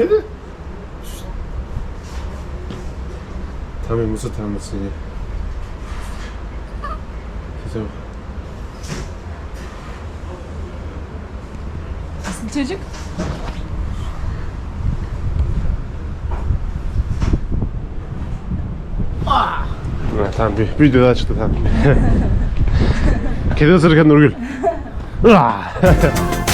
Kedi. Tam bir mısır tanrısı bak. Nasıl çocuk? Ha, tamam bir videoda çıktı tamam. Kedi ısırırken Nurgül.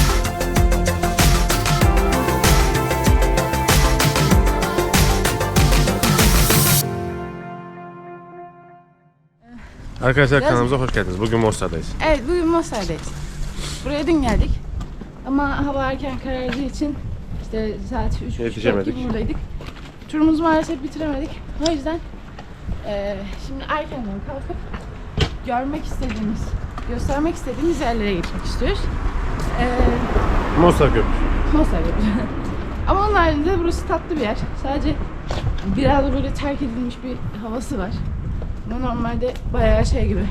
Arkadaşlar Biraz- kanalımıza hoş geldiniz. Bugün Mostar'dayız. Evet bugün Mostar'dayız. Buraya dün geldik. Ama hava erken karardığı için işte saat 3 Yetişemedik. gibi buradaydık. Turumuzu maalesef bitiremedik. O yüzden eee, şimdi erkenden kalkıp görmek istediğimiz, göstermek istediğimiz yerlere gitmek istiyoruz. Eee Mostar Köprüsü. Mostar yapacağız. Ama onun haricinde burası tatlı bir yer. Sadece biraz böyle terk edilmiş bir havası var. Ama normalde bayağı şey gibi.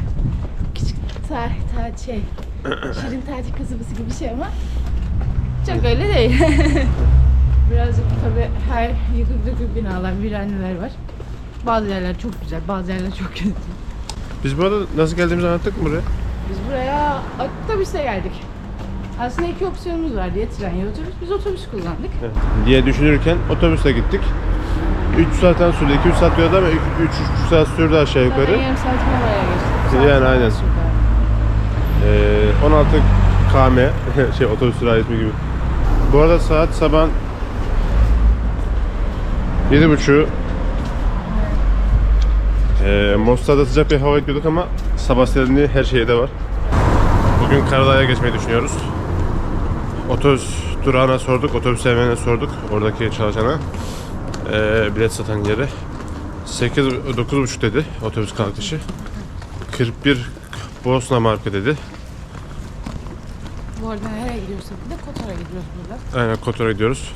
Küçük ta, ta şey. Şirin tatil kasabası gibi bir şey ama çok öyle değil. Birazcık tabii her yıkık dökük binalar, viraneler var. Bazı yerler çok güzel, bazı yerler çok kötü. Biz bu arada nasıl geldiğimizi anlattık mı buraya? Biz buraya otobüse geldik. Aslında iki opsiyonumuz vardı ya tren ya otobüs. Biz otobüs kullandık. diye düşünürken otobüsle gittik. 3 saatten sürdü. 2-3 saat diyordu ama 3-3 saat sürdü aşağı yukarı. yarım saatime bayağı geçti. Yani aynen. Ee, 16 km şey otobüs durağı ismi gibi. Bu arada saat sabah 7.30 ee, Mostar'da sıcak bir hava bekliyorduk ama sabah serinliği her şeyde var. Bugün Karadağ'a geçmeyi düşünüyoruz. Otobüs durağına sorduk, otobüs sevmenine sorduk oradaki çalışana. Ee, bilet satan yere. 8 9.30 dedi otobüs kalkışı. 41 Bosna marka dedi. Bu arada nereye gidiyorsak bir de Kotor'a gidiyoruz burada. Aynen Kotor'a gidiyoruz.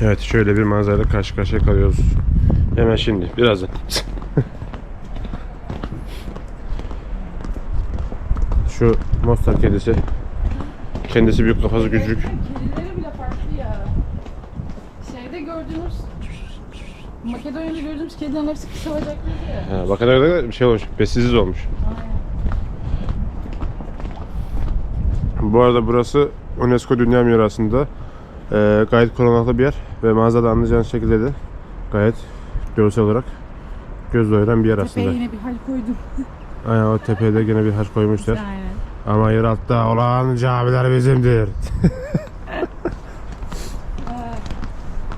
Evet şöyle bir manzarayla karşı karşıya kalıyoruz. Hemen şimdi birazdan. Şu Mostar kedisi. Kendisi büyük kafası küçük. Kedileri bile farklı ya. Şeyde gördüğümüz Makedonya'da gördüğümüz kedilerin hepsi kısa bacaklıydı ya. Ha, kadar bir şey olmuş. Besiziz olmuş. Bu arada burası UNESCO Dünya Mirası'nda e, gayet korunaklı bir yer ve mağazada anlayacağınız şekilde de gayet görsel olarak göz doyuran bir yer Tepeye aslında. yine bir hal koydum. Aynen o tepede gene bir harç koymuşlar. Aynen. Ama yer altta olan camiler bizimdir.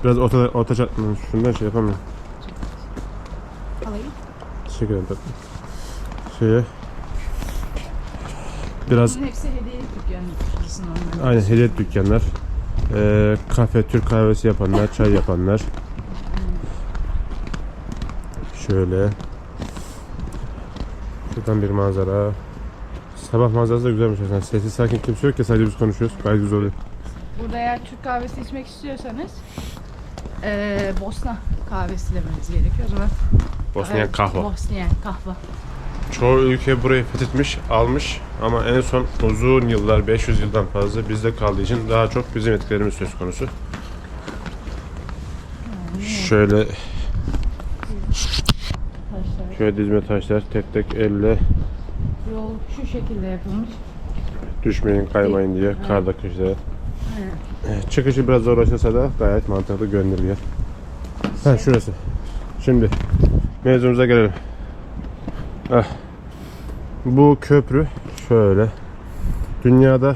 Biraz orta, orta çat- şundan şey yapamıyorum. Alayım. Teşekkür ederim tatlım. Şeye biraz Bunların hepsi hediyelik dükkanı. normal. Aynen hediye dükkanlar. Ee, kafe, Türk kahvesi yapanlar, çay yapanlar. Şöyle. Şuradan bir manzara. Sabah manzarası da güzelmiş aslında. Sessiz sakin kimse yok ya sadece biz konuşuyoruz. Gayet güzel oluyor. Burada eğer Türk kahvesi içmek istiyorsanız eee Bosna kahvesi demeniz gerekiyor o zaman. Evet, kahve. Bosniyen kahve. Çoğu ülke burayı fethetmiş, almış ama en son uzun yıllar, 500 yıldan fazla bizde kaldığı için daha çok bizim etkilerimiz söz konusu. Şöyle şöyle dizme taşlar tek tek elle Yol şu şekilde yapılmış. düşmeyin, kaymayın diye karda köşede. Evet, Çıkışı biraz zorlaşırsa da gayet mantıklı görünür bir yer. Ha şurası. Şimdi mevzumuza gelelim. Ah. Bu köprü şöyle. Dünyada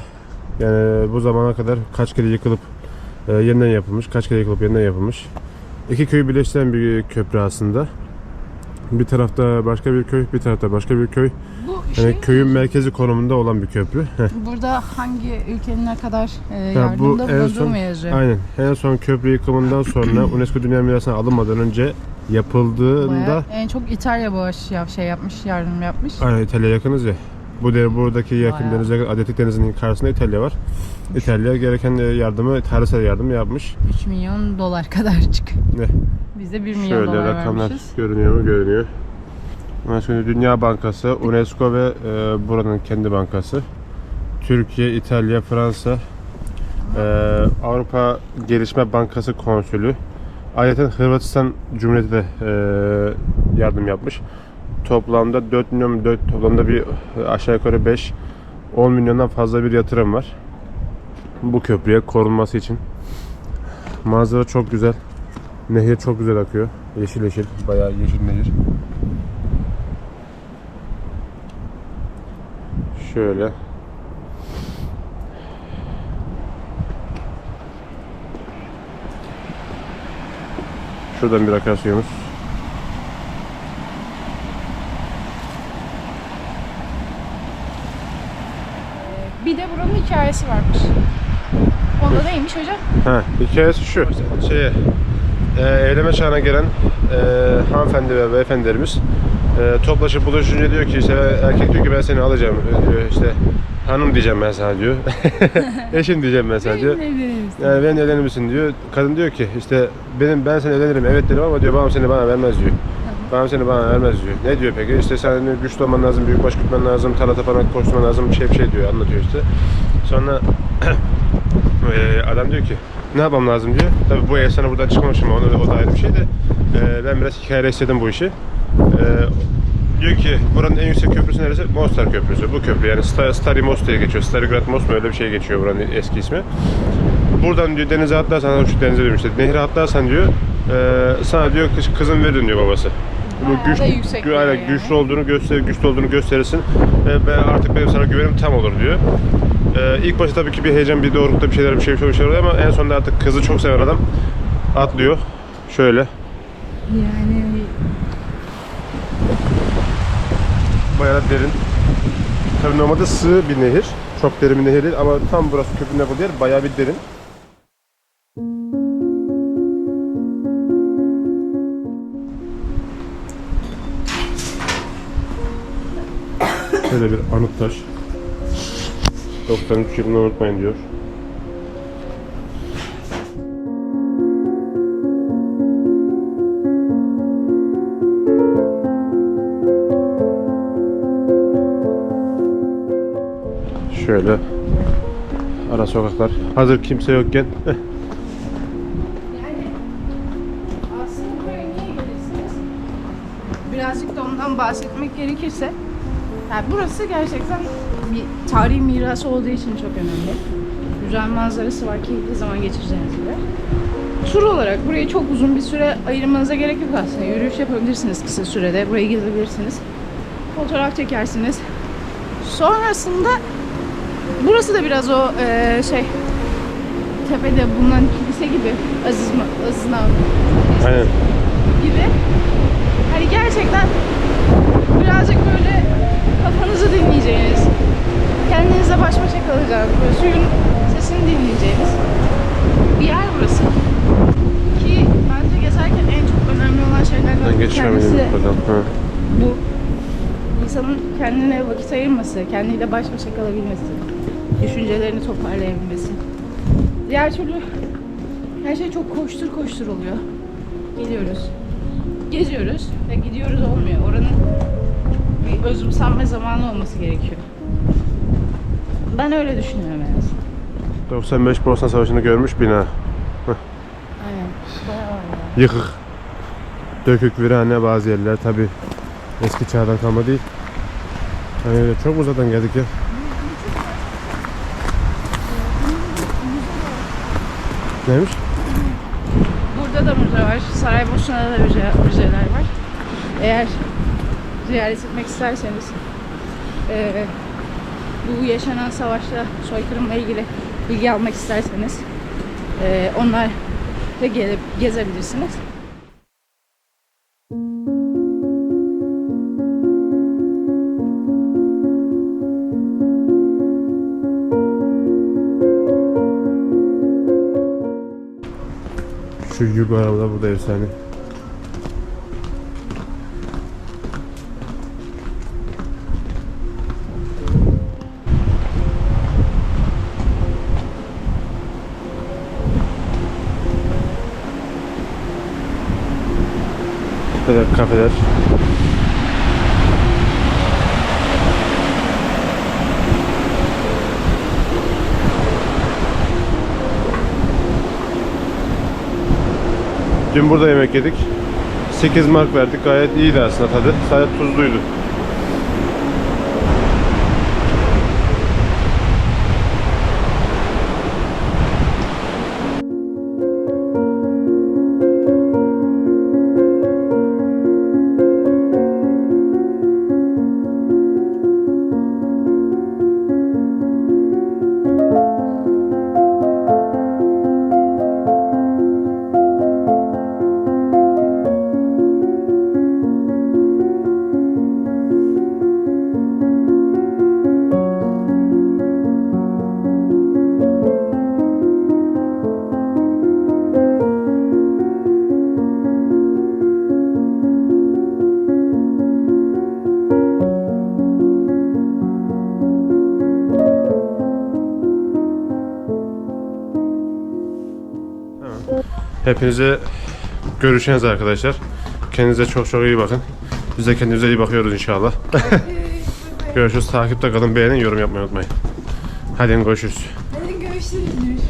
yani bu zamana kadar kaç kere yıkılıp e, yeniden yapılmış, kaç kere yıkılıp yeniden yapılmış. İki köyü birleştiren bir köprü aslında. Bir tarafta başka bir köy, bir tarafta başka bir köy. Bu şey Yani köyün merkezi konumunda olan bir köprü. Burada hangi ülkenin ne kadar e, Ya yardımda en bulunduğu son aynen en son köprü yıkımından sonra UNESCO Dünya Mirası'na alınmadan önce yapıldığında Bayağı en çok İtalya bağış yap, şey yapmış, yardım yapmış. Aynen İtalya yakınız ya. Bu de, buradaki yakın Bayağı. denize, Adriyatik Denizi'nin karşısında İtalya var. İtalya gereken yardımı, tarihsel yardım yapmış. 3 milyon dolar kadarcık. Ne? Biz de 1 milyon Şöyle dolar rakamlar vermişiz. görünüyor mu? Görünüyor. Ondan sonra Dünya Bankası, UNESCO ve e, buranın kendi bankası. Türkiye, İtalya, Fransa, e, Avrupa Gelişme Bankası Konsülü. Ayrıca Hırvatistan Cumhuriyeti de e, yardım yapmış. Toplamda 4 milyon, 4, toplamda bir e, aşağı yukarı 5 10 milyondan fazla bir yatırım var. Bu köprüye korunması için. Manzara çok güzel. Nehir çok güzel akıyor. Yeşil yeşil. Bayağı yeşil nehir. Şöyle. Şuradan bir akarsuyumuz. Bir de buranın hikayesi varmış. Onda neymiş hocam? Ha, hikayesi şu. Şeye, e, evlenme çağına gelen e, hanımefendi ve beyefendilerimiz e, toplaşıp buluşunca diyor ki işte erkek diyor ki ben seni alacağım diyor işte hanım diyeceğim ben sana diyor. Eşin diyeceğim ben sana diyor. Yani ben evlenir misin diyor. Kadın diyor ki işte benim ben seni evlenirim evet derim ama diyor babam seni bana vermez diyor. Babam seni bana vermez diyor. Ne diyor peki? İşte sen güçlü olman lazım, büyük baş gütmen lazım, tarla tapana koşturman lazım, bir şey bir şey diyor, anlatıyor işte. Sonra adam diyor ki ne yapmam lazım diyor. Tabii bu efsane buradan çıkmamış ama o da, ayrı bir şey de. Ben biraz hikaye istedim bu işi. Diyor ki buranın en yüksek köprüsü neresi? Mostar Köprüsü. Bu köprü yani Sta- Stari Most diye geçiyor. Starigrad Most mu öyle bir şey geçiyor buranın eski ismi. Buradan diyor denize atlarsan, şu denize demişti. Nehre atlarsan diyor e, sana diyor kız, kızın verin diyor babası. Da yüksek gü- bir aynen, yani. güçlü olduğunu göster, güçlü olduğunu gösterirsin ve ben artık benim sana güvenim tam olur diyor. Ee, ilk başta tabii ki bir heyecan, bir doğrultuda bir şeyler, bir şey, bir şeyler oluyor ama en sonunda artık kızı çok seven adam atlıyor. Şöyle. Yani Bayağı derin. Tabii normalde sığ bir nehir. Çok derin bir nehir değil ama tam burası köprünün yapıldığı yer bayağı bir derin. Şöyle bir anıt taş. 93 yılını unutmayın diyor. Şöyle ara sokaklar. Hazır kimse yokken buraya? Birazcık da ondan bahsetmek gerekirse yani burası gerçekten bir tarihi mirası olduğu için çok önemli. Güzel manzarası var, keyifli zaman geçireceğiniz bir yer. Tur olarak burayı çok uzun bir süre ayırmanıza gerek yok aslında. Yürüyüş yapabilirsiniz kısa sürede. Burayı gezebilirsiniz. Fotoğraf çekersiniz. Sonrasında burası da biraz o eee, şey tepede bulunan kilise gibi Aziz, Ma- Aziz aynen. gibi. Hani gerçekten birazcık böyle kafanızı dinleyeceğiniz, kendinizle baş başa kalacağınız, böyle suyun sesini dinleyeceğiniz bir yer burası. Ki bence gezerken en çok önemli olan şeylerden bir tanesi bu. İnsanın kendine vakit ayırması, kendiyle baş başa kalabilmesi, düşüncelerini toparlayabilmesi. Diğer türlü her şey çok koştur koştur oluyor. Geliyoruz, geziyoruz ve gidiyoruz olmuyor. Oranın bir özümsenme zamanı olması gerekiyor. Ben öyle düşünüyorum en azından. 95 Bosna Savaşı'nı görmüş bina. Aynen. Bayağı var ya. Yıkık. Dökük virane bazı yerler tabi eski çağdan kalma değil. Hani öyle çok uzadan geldik ya. Neymiş? Burada da müze var. Saraybosna'da da müze, müzeler var. Eğer ziyaret etmek isterseniz eee, bu yaşanan savaşla, soykırımla ilgili bilgi almak isterseniz eee onlar da gelip gezebilirsiniz. Şu Yugo arabalar burada efsane. Kafeler, kafeler. Dün burada yemek yedik. 8 mark verdik. Gayet iyiydi aslında tadı. Sadece tuzluydu. Hepinize görüşeceğiz arkadaşlar. Kendinize çok çok iyi bakın. Biz de kendimize iyi bakıyoruz inşallah. görüşürüz. Takipte kalın, beğenin, yorum yapmayı unutmayın. Hadi görüşürüz. Hadi görüşürüz.